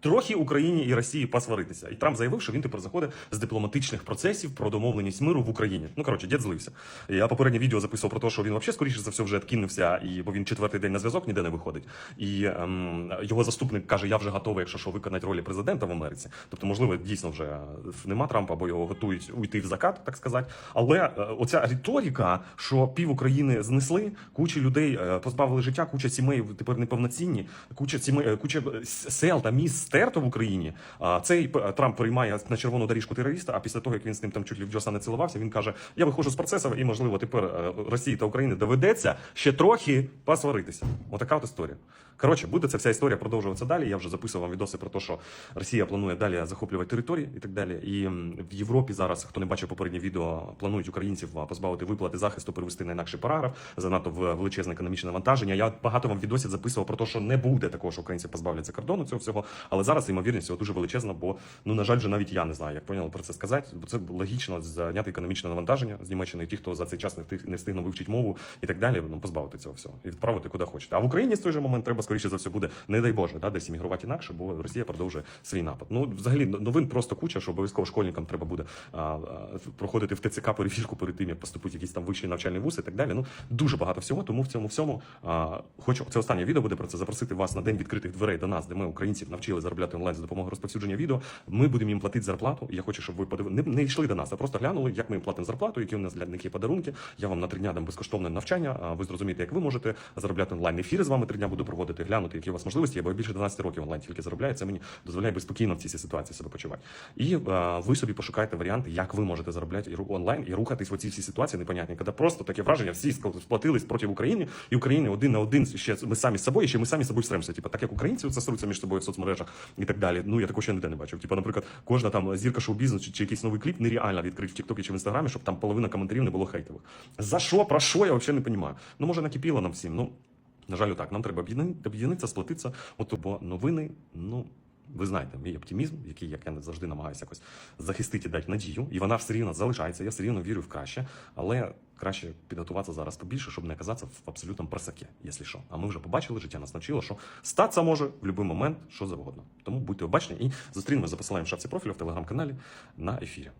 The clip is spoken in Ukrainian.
Трохи Україні і Росії посваритися. І Трамп заявив, що він тепер заходить з дипломатичних процесів про домовленість миру в Україні. Ну коротше, дід злився. Я попереднє відео записував про те, що він взагалі скоріше за все вже відкинувся, і бо він четвертий день на зв'язок ніде не виходить. І ем, його заступник каже: Я вже готовий, якщо що, виконати ролі президента в Америці. Тобто, можливо, дійсно вже нема Трампа, або його готують уйти в закат, так сказати. Але е, оця риторика, що пів України знесли, куча людей е, позбавили життя, куча сімей тепер неповноцінні, куча сімей, е, куча е, сел та міст стерто в Україні. А цей Трамп приймає на червону доріжку терориста. А після того, як він з ним там чуть ли в Джоса не цілувався, він каже: Я виходжу з процесу, і можливо тепер е, Росії та Україні доведеться ще трохи посваритися. Отака от історія. Коротше, буде ця вся історія продовжуватися далі. Я вже записував вам відоси про те, що Росія планує далі захоплювати території і так далі. І в Європі зараз, хто не бачив попереднє відео, планують українців позбавити виплати захисту, перевести на інакший параграф, занадто в- величезне економічне навантаження. Я багато вам відосів записував про те, що не буде такого, що українці позбавляться кордону цього всього. Але зараз ймовірність цього дуже величезна, бо ну на жаль, вже навіть я не знаю, як поняли про це сказати. Бо це логічно зняти економічне навантаження з Німеччини, ті, хто за цей час не не встигнув вивчити мову і так далі, ну позбавити цього всього і відправити куди хочете. А в Україні в той же момент треба скоріше за все буде, не дай Боже, да, десь іммігрувати інакше, бо Росія продовжує свій напад. Ну взагалі новин просто куча, що обов'язково школьникам треба буде а, а, проходити в ТЦК перевірку перед тим, як поступити в якісь там вищі навчальні вузи і так далі. Ну дуже багато всього. Тому в цьому всьому а, хочу це останнє відео буде про це запросити вас на день відкритих дверей до нас, де ми українців навчили заробляти онлайн за допомогою розповсюдження відео. Ми будемо їм платити зарплату. Я хочу, щоб ви подиви... не, не йшли до нас, а просто глянули, як ми їм платимо зарплату, які у нас для них є подарунки. Я вам на три дня дам безкоштовне навчання. Ви зрозумієте, як ви можете заробляти онлайн. Ефіри з вами три дня буду проводити, глянути, які у вас можливості. Я бо більше 12 років онлайн тільки заробляю. Це мені дозволяє би спокійно в цій ситуації себе почувати. І а, ви собі пошукайте варіанти, як ви можете заробляти онлайн і рухатись в оцій всій ситуації непонятні, коли просто таке враження, всі сплатились проти України, і України один на один ще ми самі з собою, ще ми самі з собою стремся. Типу, так як українці це сруться між собою в соцмережах і так далі. Ну я такого ще ніде не бачив. Типу, наприклад, кожна там зірка шоу-бізнесу чи, чи якийсь новий кліп нереально відкрити в Тіктокі чи в Інстаграмі, щоб там половина коментарів не було хейтових. За що, про що я взагалі не розумію. Ну може накипіло нам всім. Ну на жаль, так. Нам треба об'єднати- об'єднатися, сплотитися. От бо новини, ну. Ви знаєте, мій оптимізм, який як я завжди намагаюся якось захистити дати надію, і вона все рівно залишається. Я все рівно вірю в краще, але краще підготуватися зараз побільше, щоб не оказатися в абсолютному просаке, якщо що. А ми вже побачили, життя нас навчило, що статися може в будь-який момент, що завгодно. Тому будьте обачні і зустрінемося за посиланням в шапці профілю в телеграм-каналі на ефірі.